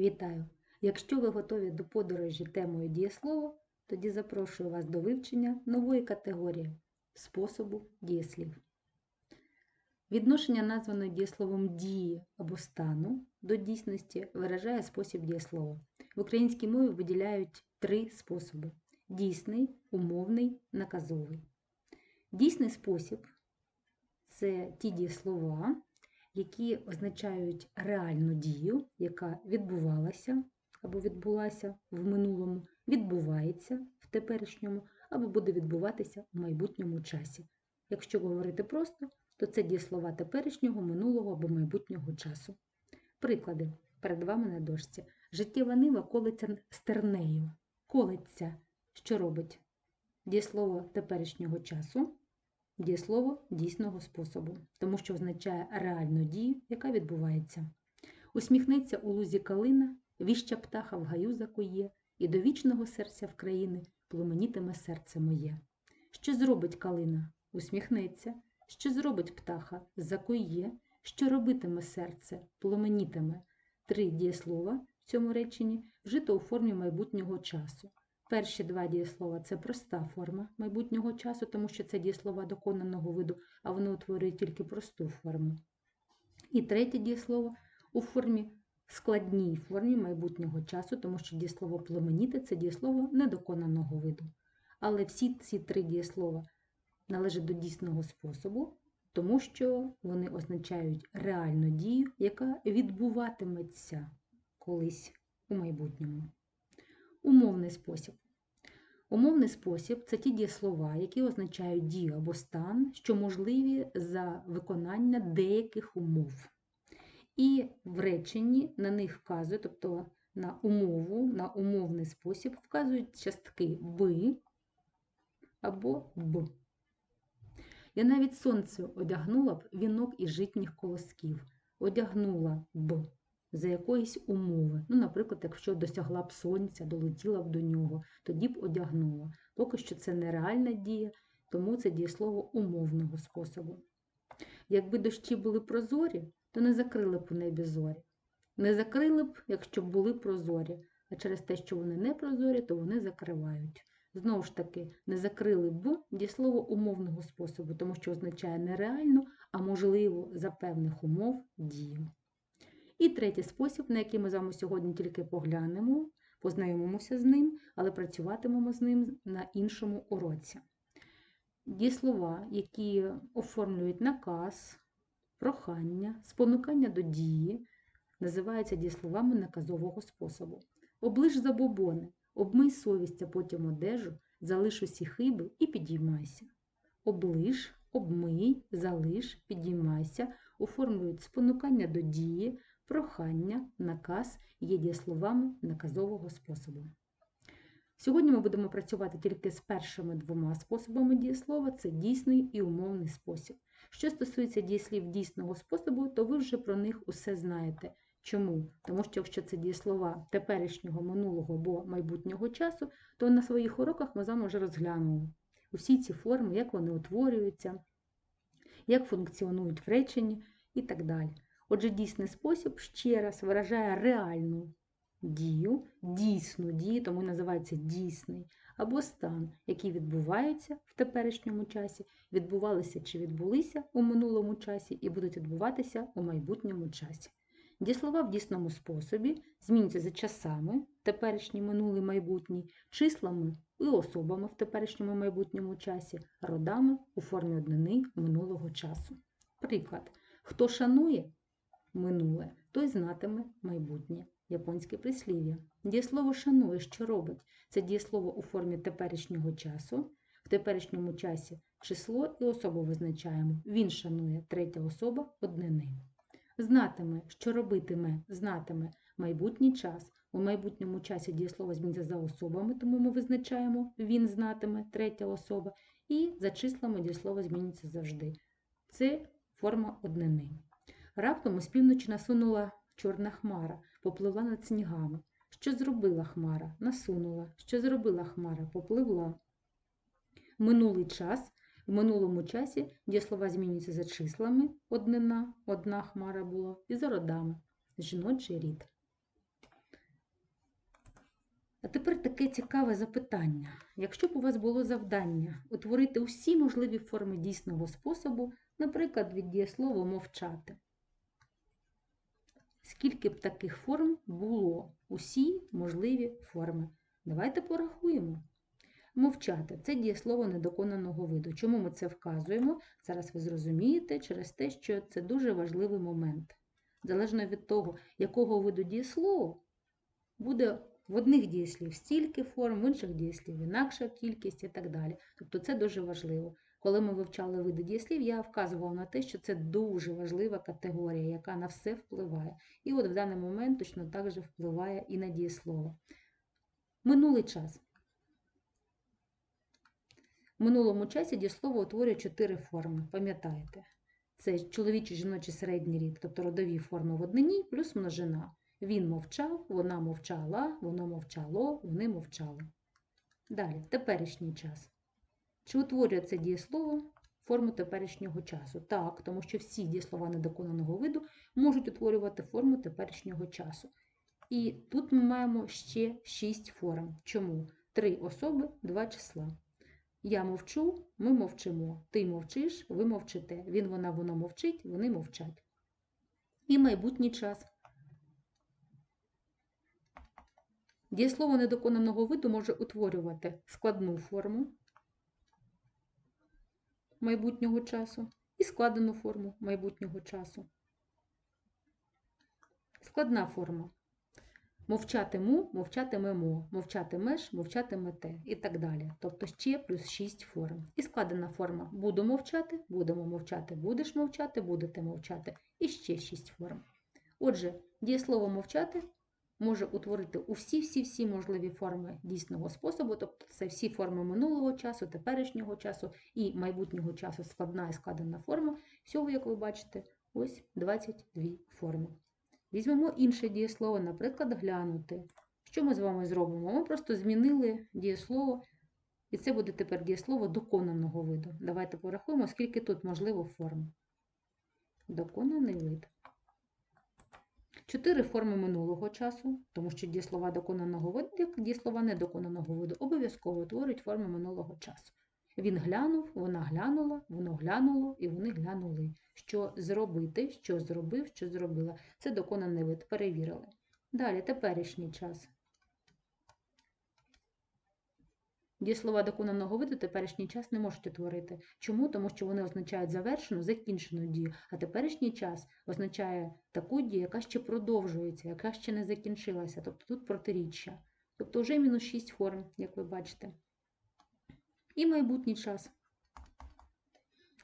Вітаю! Якщо ви готові до подорожі темою дієслово, тоді запрошую вас до вивчення нової категорії способу дієслів. Відношення названої дієсловом дії або стану до дійсності виражає спосіб дієслова. В українській мові виділяють три способи: дійсний, умовний, наказовий. Дійсний спосіб це ті дієслова, які означають реальну дію, яка відбувалася або відбулася в минулому, відбувається в теперішньому або буде відбуватися в майбутньому часі. Якщо говорити просто, то це дієслова теперішнього, минулого або майбутнього часу. Приклади перед вами на дошці. Життєва нива колиться стернею. Колиться, що робить? Дієслово теперішнього часу дієслово дійсного способу, тому що означає реальну дію, яка відбувається. Усміхнеться у лузі калина, віща птаха в гаю закує, і до вічного серця в країни пломенітиме серце моє. Що зробить калина? Усміхнеться, що зробить птаха, закує, що робитиме серце, пломенітиме. Три дієслова в цьому реченні вжито у формі майбутнього часу. Перші два дієслова це проста форма майбутнього часу, тому що це дієслова доконаного виду, а вони утворюють тільки просту форму. І третє дієслово у формі складній формі майбутнього часу, тому що дієслово племеніти це дієслово недоконаного виду. Але всі ці три дієслова належать до дійсного способу, тому що вони означають реальну дію, яка відбуватиметься колись у майбутньому. Умовний спосіб. Умовний спосіб це ті дієслова, які означають дію або стан, що можливі за виконання деяких умов. І в реченні на них вказують, тобто на умову, на умовний спосіб вказують частки би або б. Я навіть сонце одягнула б вінок із житніх колосків, одягнула б за якоїсь умови. Ну, наприклад, якщо досягла б сонця, долетіла б до нього, тоді б одягнула. Поки що це нереальна дія, тому це дієслово умовного способу. Якби дощі були прозорі, то не закрили б у небі зорі. Не закрили б, якщо б були прозорі, а через те, що вони не прозорі, то вони закривають. Знову ж таки, не закрили б дієслово умовного способу, тому що означає нереальну, а можливо за певних умов дію. І третій спосіб, на який ми з вами сьогодні тільки поглянемо, познайомимося з ним, але працюватимемо з ним на іншому уроці. Дієслова, які оформлюють наказ, прохання, спонукання до дії, називаються дієсловами наказового способу. Оближ забобони, обмий совість, а потім одежу, залиш усі хиби і підіймайся. Оближ, обмий, залиш, підіймайся, оформлюють спонукання до дії, прохання, наказ є дієсловами наказового способу. Сьогодні ми будемо працювати тільки з першими двома способами дієслова це дійсний і умовний спосіб. Що стосується дієслів дійсного способу, то ви вже про них усе знаєте. Чому? Тому що якщо це дієслова теперішнього, минулого або майбутнього часу, то на своїх уроках ми з вами вже розглянули усі ці форми, як вони утворюються, як функціонують в реченні і так далі. Отже, дійсний спосіб ще раз виражає реальну дію, дійсну дію, тому називається дійсний, або стан, який відбуваються в теперішньому часі, відбувалися чи відбулися у минулому часі і будуть відбуватися у майбутньому часі. Дієслова в дійсному способі змінюються за часами, теперішній, минулий, майбутній, числами і особами в теперішньому майбутньому часі, родами у формі однини минулого часу. Приклад, хто шанує минуле, той знатиме майбутнє. Японське прислів'я. Дієслово шанує, що робить. Це дієслово у формі теперішнього часу. В теперішньому часі число і особу визначаємо. Він шанує третя особа однини. Знатиме, що робитиме, знатиме майбутній час. У майбутньому часі дієслово зміниться за особами, тому ми визначаємо він знатиме третя особа. І за числами дієслово зміниться завжди. Це форма однини. Раптом із півночі насунула чорна хмара, попливла над снігами. Що зробила хмара? Насунула. Що зробила хмара? Попливла. Минулий час. В минулому часі дієслова змінюються за числами однина, одна хмара була, і за родами жіночий рід. А тепер таке цікаве запитання. Якщо б у вас було завдання утворити усі можливі форми дійсного способу, наприклад, від дієслова мовчати, скільки б таких форм було? Усі можливі форми. Давайте порахуємо. Мовчати це дієслово недоконаного виду. Чому ми це вказуємо? Зараз ви зрозумієте через те, що це дуже важливий момент. Залежно від того, якого виду дієслово, буде в одних дієслів стільки форм, в інших дієслів інакша кількість і так далі. Тобто це дуже важливо. Коли ми вивчали види дієслів, я вказувала на те, що це дуже важлива категорія, яка на все впливає. І от в даний момент точно так же впливає і на дієслово. Минулий час. В минулому часі дієслово утворює чотири форми, пам'ятаєте? Це чоловічий, жіночий середній рід, тобто родові форми в однині плюс множина. Він мовчав, вона мовчала, воно мовчало, вони мовчали. Далі, теперішній час. Чи утворює це дієслово форму теперішнього часу? Так, тому що всі дієслова недоконаного виду можуть утворювати форму теперішнього часу. І тут ми маємо ще шість форм. Чому? Три особи, два числа. Я мовчу, ми мовчимо. Ти мовчиш, ви мовчите. Він, вона, воно мовчить, вони мовчать. І майбутній час. Дієслово недоконаного виду може утворювати складну форму майбутнього часу і складену форму майбутнього часу. Складна форма. Мовчатиму, мовчатимемо, мовчатимеш, мовчатимете і так далі. Тобто ще плюс 6 форм. І складена форма буду мовчати, будемо мовчати, будеш мовчати, будете мовчати. І ще 6 форм. Отже, дієслово мовчати може утворити усі-всі-всі можливі форми дійсного способу, тобто це всі форми минулого часу, теперішнього часу і майбутнього часу складна і складена форма. Всього, як ви бачите, ось 22 форми. Візьмемо інше дієслово, наприклад, глянути. Що ми з вами зробимо? Ми просто змінили дієслово, і це буде тепер дієслово доконаного виду. Давайте порахуємо, скільки тут можливо форм. Доконаний вид. Чотири форми минулого часу, тому що дієслова доконаного виду, як дієслова недоконаного виду, обов'язково утворюють форми минулого часу. Він глянув, вона глянула, воно глянуло і вони глянули. Що зробити, що зробив, що зробила. Це доконаний вид. Перевірили. Далі теперішній час. Дієслова доконаного виду теперішній час не можуть утворити. Чому? Тому що вони означають завершену, закінчену дію, а теперішній час означає таку дію, яка ще продовжується, яка ще не закінчилася. Тобто тут протиріччя. Тобто вже мінус 6 форм, як ви бачите. І майбутній час.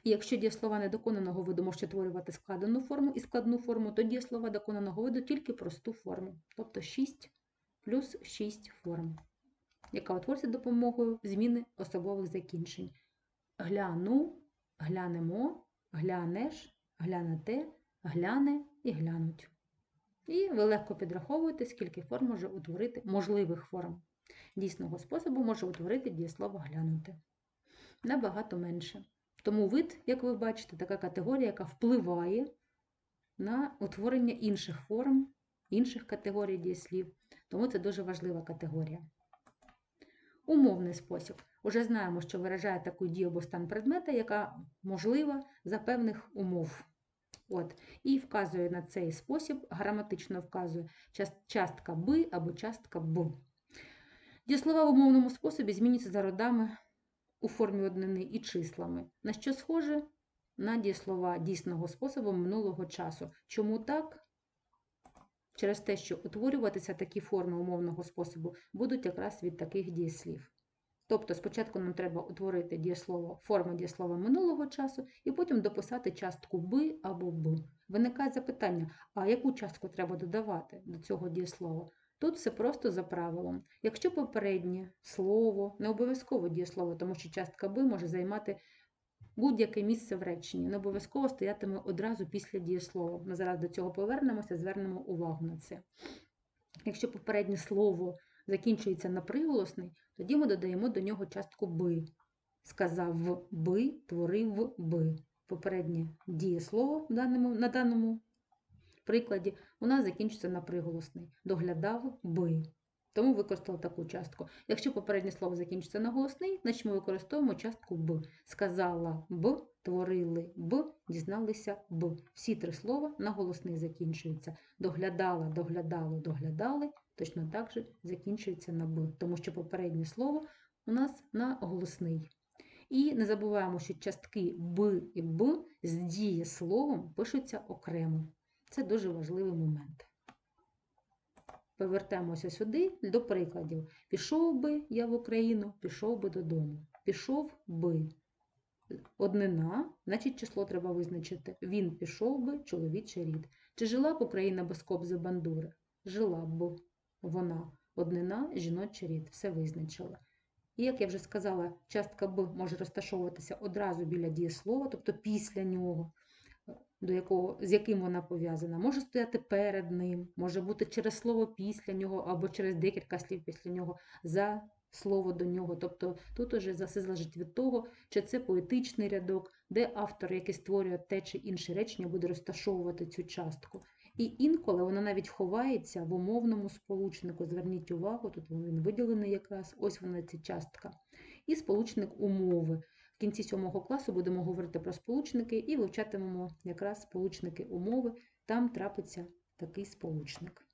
І якщо дієслова недоконаного виду можуть утворювати складену форму і складну форму, то дієслова доконаного виду тільки просту форму. Тобто 6 плюс 6 форм яка утворюється допомогою зміни особових закінчень. Гляну, глянемо, глянеш, глянете, гляне і глянуть. І ви легко підраховуєте, скільки форм може утворити можливих форм. Дійсного способу може утворити дієслово глянути. Набагато менше. Тому вид, як ви бачите, така категорія, яка впливає на утворення інших форм, інших категорій дієслів. Тому це дуже важлива категорія. Умовний спосіб. Уже знаємо, що виражає таку дію або стан предмета, яка можлива за певних умов. От. І вказує на цей спосіб, граматично вказує частка би або частка б. Дієслова в умовному способі змінюються за родами у формі однини і числами. На що схоже? На дієслова дійсного способу минулого часу. Чому так? Через те, що утворюватися такі форми умовного способу будуть якраз від таких дієслів. Тобто спочатку нам треба утворити дієслово, форму дієслова минулого часу і потім дописати частку би або б. Виникає запитання, а яку частку треба додавати до цього дієслова? Тут все просто за правилом. Якщо попереднє слово, не обов'язково дієслово, тому що частка би може займати будь-яке місце в реченні. Не обов'язково стоятиме одразу після дієслова. Ми зараз до цього повернемося, звернемо увагу на це. Якщо попереднє слово закінчується на приголосний, тоді ми додаємо до нього частку би. Сказав би, творив би. Попереднє дієслово в даному, на даному прикладі у нас закінчується на приголосний. Доглядав би. Тому використали таку частку. Якщо попереднє слово закінчиться на голосний, значить ми використовуємо частку Б. Сказала Б, творили Б, дізналися Б. Всі три слова на голосний закінчуються. Доглядала, доглядало, доглядали, точно так же закінчується на Б, тому що попереднє слово у нас на голосний. І не забуваємо, що частки Б і Б з дієсловом пишуться окремо. Це дуже важливий момент. Повертаємося сюди до прикладів. Пішов би я в Україну, пішов би додому. Пішов би. Однина, значить число треба визначити. Він пішов би, чоловічий рід. Чи жила б Україна без кобзи бандури? Жила б вона. Однина, жіночий рід. Все визначила. І, як я вже сказала, частка Б може розташовуватися одразу біля дієслова, тобто після нього, до якого, з яким вона пов'язана, може стояти перед ним, може бути через слово після нього або через декілька слів після нього, за слово до нього. Тобто тут уже все залежить від того, чи це поетичний рядок, де автор, який створює те чи інше речення, буде розташовувати цю частку. І інколи вона навіть ховається в умовному сполучнику. Зверніть увагу, тут він виділений якраз, ось вона ця частка. І сполучник умови. В кінці сьомого класу будемо говорити про сполучники і вивчатимемо якраз сполучники умови. Там трапиться такий сполучник.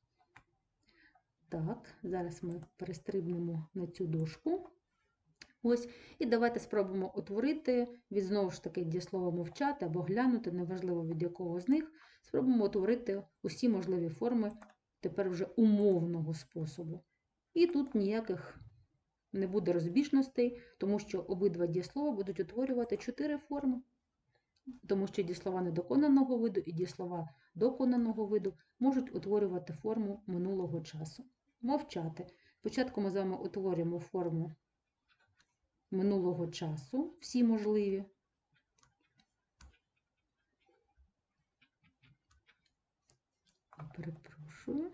Так, зараз ми перестрибнемо на цю дошку. Ось, І давайте спробуємо утворити від знову ж таки дієслова мовчати або глянути, неважливо від якого з них. Спробуємо утворити усі можливі форми тепер вже умовного способу. І тут ніяких не буде розбіжностей, тому що обидва дієслова будуть утворювати чотири форми. Тому що дієслова недоконаного виду і дієслова доконаного виду можуть утворювати форму минулого часу. Мовчати. Спочатку ми з вами утворюємо форму минулого часу, всі можливі. Перепрошую.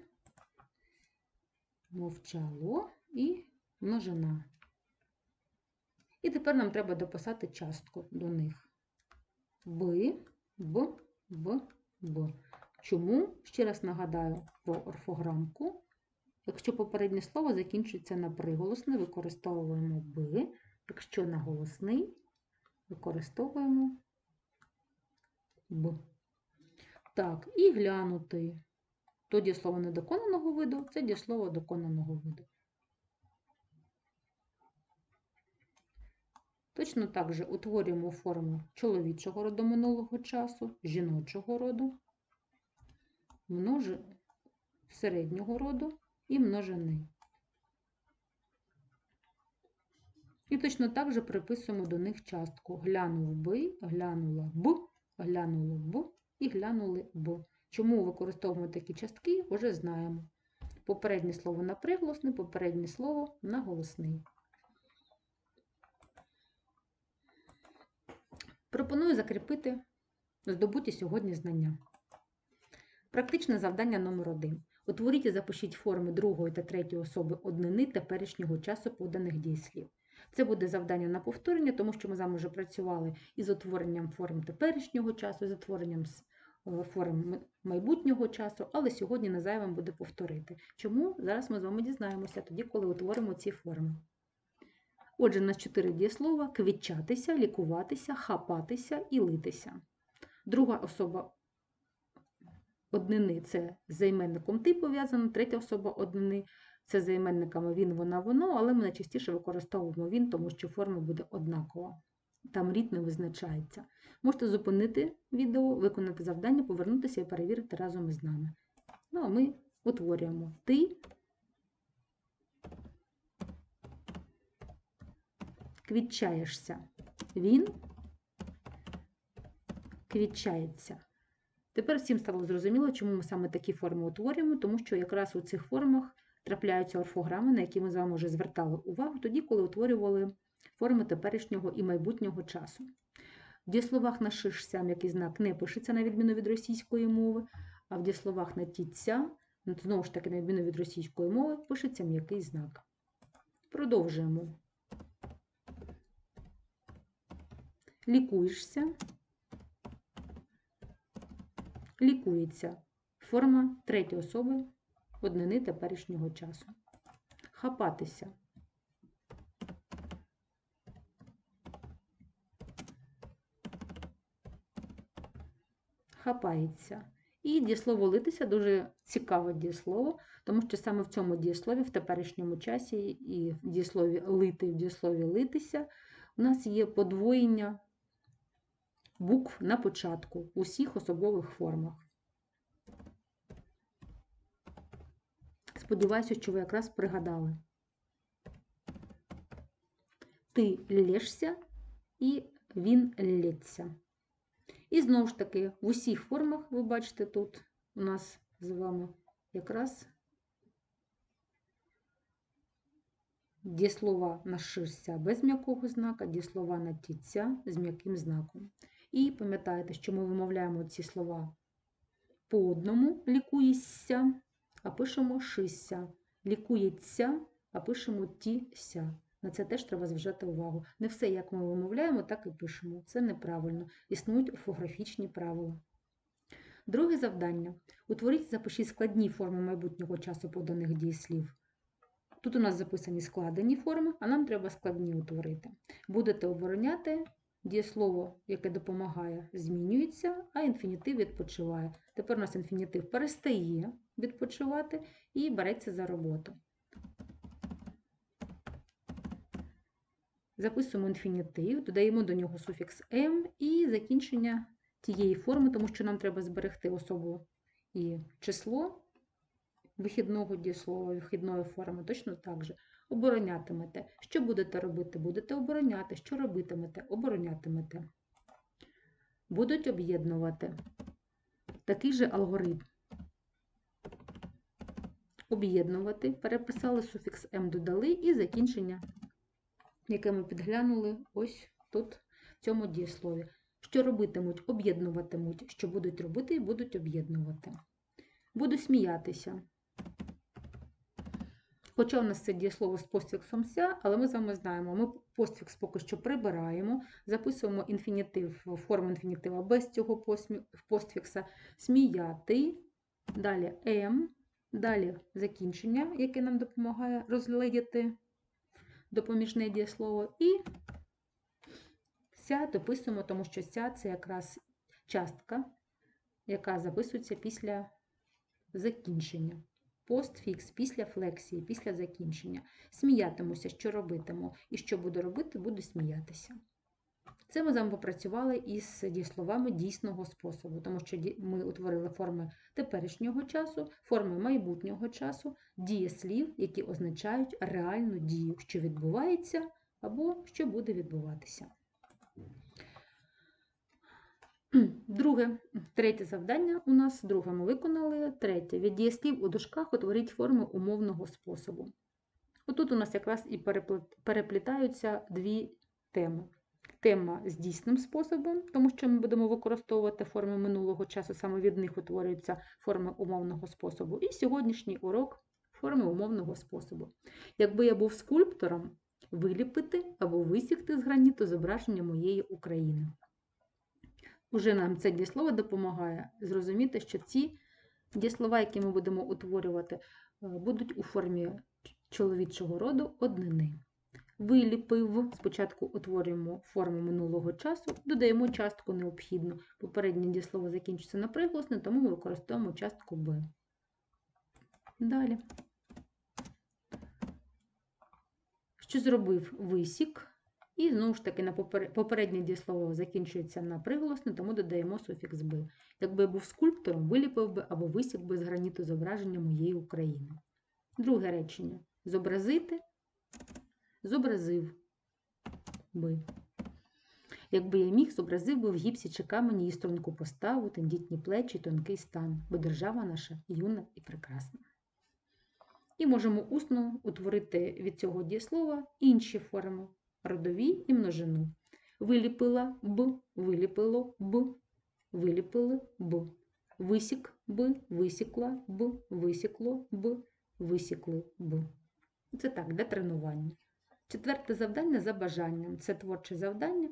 Мовчало і множина. І тепер нам треба дописати частку до них. Б, Б, Б, Б. Чому? Ще раз нагадаю про орфограмку. Якщо попереднє слово закінчується на приголосне, використовуємо Б. Якщо на голосний, використовуємо Б. Так, і глянути. То дієслово недоконаного виду, це дієслово доконаного виду. Точно так же утворюємо форму чоловічого роду минулого часу, жіночого роду, множи... середнього роду і множини. І точно так же приписуємо до них частку глянув би, глянула б, глянуло б і глянули б. Чому використовуємо такі частки, вже знаємо. Попереднє слово на приголосний, попереднє слово на голосний. Пропоную закріпити здобуті сьогодні знання. Практичне завдання номер 1 Утворіть і запишіть форми другої та третьої особи однини теперішнього часу поданих дієслів. Це буде завдання на повторення, тому що ми з вами вже працювали із утворенням форм теперішнього часу, з утворенням е, форм майбутнього часу, але сьогодні не зайвим буде повторити. Чому? Зараз ми з вами дізнаємося тоді, коли утворимо ці форми. Отже, у нас чотири дієслова: квітчатися, лікуватися, хапатися і литися. Друга особа однини це займенником ти пов'язано, третя особа однини це займенниками він, вона, воно, але ми найчастіше використовуємо він, тому що форма буде однакова. Там рід не визначається. Можете зупинити відео, виконати завдання, повернутися і перевірити разом із нами. Ну, а ми утворюємо ти. Квітчаєшся. Він квітчається. Тепер всім стало зрозуміло, чому ми саме такі форми утворюємо, тому що якраз у цих формах трапляються орфограми, на які ми з вами вже звертали увагу, тоді, коли утворювали форми теперішнього і майбутнього часу. В дієсловах на шишся м'який знак не пишеться на відміну від російської мови, а в дієсловах на тіця, знову ж таки, на відміну від російської мови, пишеться м'який знак. Продовжуємо. Лікуєшся, лікується. Форма третьої особи однини теперішнього часу. хапатися. Хапається. І дієслово литися дуже цікаве дієслово, тому що саме в цьому дієслові, в теперішньому часі, і в дієслові лити, і в дієслові литися, у нас є подвоєння букв на початку в усіх особових формах. Сподіваюся, що ви якраз пригадали. Ти лєшся і він лється. І знову ж таки, в усіх формах, ви бачите, тут у нас з вами якраз дієслова на ширся без м'якого знака, дієслова на тіця з м'яким знаком. І пам'ятаєте, що ми вимовляємо ці слова по одному лікуєшся, а пишемо шися. Лікується, а пишемо тіся. На це теж треба зважати увагу. Не все, як ми вимовляємо, так і пишемо. Це неправильно. Існують орфографічні правила. Друге завдання. Утворіть, запишіть складні форми майбутнього часу поданих дієслів. Тут у нас записані складені форми, а нам треба складні утворити. Будете обороняти, дієслово, яке допомагає, змінюється, а інфінітив відпочиває. Тепер у нас інфінітив перестає відпочивати і береться за роботу. Записуємо інфінітив, додаємо до нього суфікс «м» і закінчення тієї форми, тому що нам треба зберегти особу і число вихідного дієслова, вихідної форми, точно так же. Оборонятимете. Що будете робити? Будете обороняти. Що робитимете? Оборонятимете. Будуть об'єднувати. Такий же алгоритм. Об'єднувати, переписали суфікс М додали і закінчення яке ми підглянули ось тут, в цьому дієслові. Що робитимуть, об'єднуватимуть, що будуть робити будуть об'єднувати. Буду сміятися. Хоча у нас це дієслово з постфіксом ся, але ми з вами знаємо, ми постфікс поки що прибираємо, записуємо інфінітив, форму інфінітива без цього постфікса, сміяти, далі М, далі закінчення, яке нам допомагає розглядіти допоміжне дієслово, і ся дописуємо, тому що ся це якраз частка, яка записується після закінчення. Постфікс після флексії, після закінчення. Сміятимуся, що робитиму. І що буду робити, буду сміятися. Це ми з вами попрацювали із дієсловами дійсного способу, тому що ми утворили форми теперішнього часу, форми майбутнього часу, дієслів, які означають реальну дію, що відбувається або що буде відбуватися. Друге, третє завдання у нас, друге ми виконали. Третє. Від дієслів у дужках утворіть форми умовного способу. Отут у нас якраз і переплітаються дві теми тема з дійсним способом, тому що ми будемо використовувати форми минулого часу, саме від них утворюються форми умовного способу. І сьогоднішній урок форми умовного способу. Якби я був скульптором, виліпити або висікти з граніту зображення моєї України. Уже нам це дієслово допомагає зрозуміти, що ці дієслова, які ми будемо утворювати, е, будуть у формі чоловічого роду однини виліпив. Спочатку утворюємо форму минулого часу, додаємо частку необхідну. Попереднє дієслово закінчиться на приголосне, тому ми використовуємо частку Б. Далі. Що зробив висік? І знову ж таки, на попереднє дієслово закінчується на приголосне, тому додаємо суфікс Б. Якби я був скульптором, виліпив би або висік би з граніту зображення моєї України. Друге речення: зобразити зобразив би. Якби я міг, зобразив би в гіпсі чи камені і струнку поставу, тендітні плечі, тонкий стан, бо держава наша юна і прекрасна. І можемо усно утворити від цього дієслова інші форми родові і множину. Виліпила б, виліпило б, виліпили б, висік б, висікла б, висікло б, висікли б. Це так, для тренування. Четверте завдання за бажанням. Це творче завдання.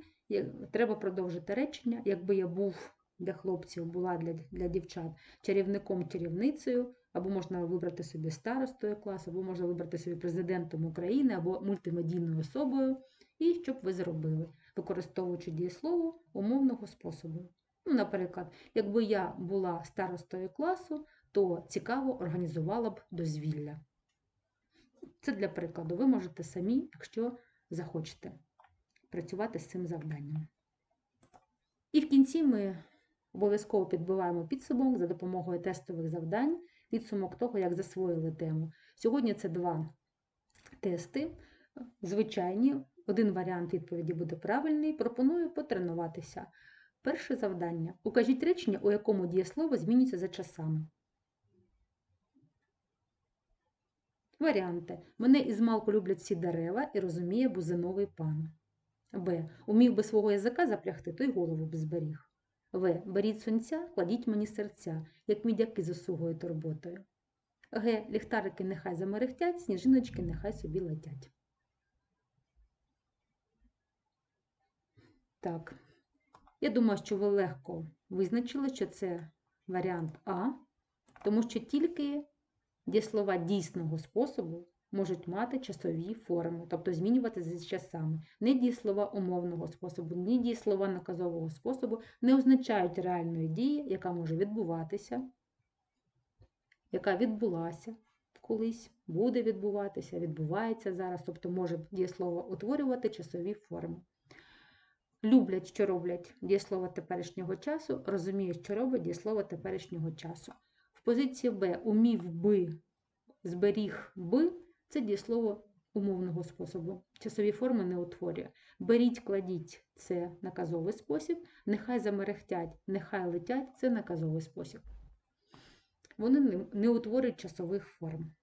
Треба продовжити речення. Якби я був для хлопців, була для для дівчат чарівником-чарівницею, або можна вибрати собі старостою класу, або можна вибрати собі президентом України, або мультимедійною особою. І що б ви зробили, використовуючи дієслово умовного способу. Ну, наприклад, якби я була старостою класу, то цікаво організувала б дозвілля. Це для прикладу. Ви можете самі, якщо захочете, працювати з цим завданням. І в кінці ми обов'язково підбиваємо підсумок за допомогою тестових завдань, підсумок того, як засвоїли тему. Сьогодні це два тести, звичайні. Один варіант відповіді буде правильний. Пропоную потренуватися. Перше завдання. Укажіть речення, у якому дієслово змінюється за часами. Варіанти. Мене із малку люблять всі дерева і розуміє бузиновий пан. Б. Умів би свого язика запрягти, то й голову б зберіг. В. Беріть сонця, кладіть мені серця, як мідяки з осугою турботою. Г. Ліхтарики нехай замерехтять, сніжиночки нехай собі летять. Так. Я думаю, що ви легко визначили, що це варіант А, тому що тільки дієслова дійсного способу можуть мати часові форми, тобто змінюватися з часами. Не дієслова умовного способу, ні дієслова наказового способу не означають реальної дії, яка може відбуватися, яка відбулася колись, буде відбуватися, відбувається зараз, тобто може дієслово утворювати часові форми. Люблять, що роблять дієслово теперішнього часу, розуміють, що робить дієслово теперішнього часу. В позиції Б умів би, зберіг би це дієслово умовного способу. Часові форми не утворює. Беріть, кладіть це наказовий спосіб, нехай замерехтять, нехай летять це наказовий спосіб. Вони не, утворюють часових форм.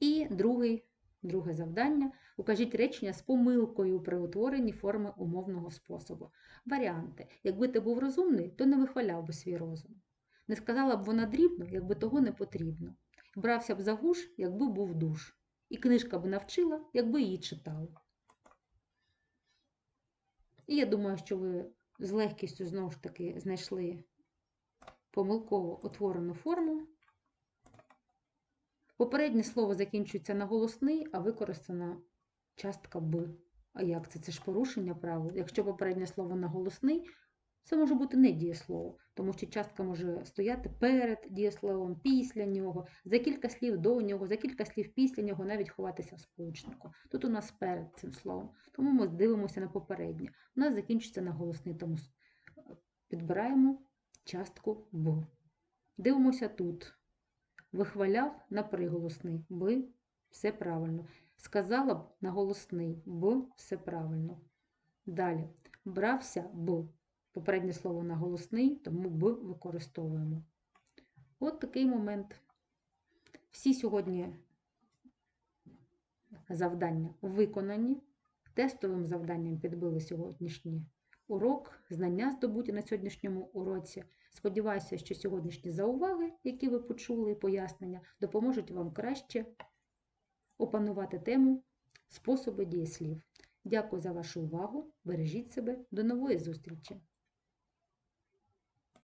І другий, друге завдання. Укажіть речення з помилкою при утворенні форми умовного способу. Варіанти. Якби ти був розумний, то не вихваляв би свій розум. Не сказала б вона дрібно, якби того не потрібно. Брався б за гуш, якби був душ. І книжка б навчила, якби її читали. І я думаю, що ви з легкістю знову ж таки знайшли помилково утворену форму. Попереднє слово закінчується на голосний, а використана частка Б. А як це? Це ж порушення правил. Якщо попереднє слово наголосний, це може бути не дієслово, тому що частка може стояти перед дієсловом, після нього, за кілька слів до нього, за кілька слів після нього, навіть ховатися в сполучнику. Тут у нас перед цим словом, тому ми дивимося на попереднє. У нас закінчиться наголосний, тому підбираємо частку Б. Дивимося тут. Вихваляв на приголосний Б, все правильно. Сказала б на голосний Б, все правильно. Далі. Брався Б. Попереднє слово на голосний, тому Б використовуємо. От такий момент. Всі сьогодні завдання виконані. Тестовим завданням підбили сьогоднішній урок, знання здобуті на сьогоднішньому уроці. Сподіваюся, що сьогоднішні зауваги, які ви почули, і пояснення, допоможуть вам краще опанувати тему способи дієслів. Дякую за вашу увагу. Бережіть себе. До нової зустрічі!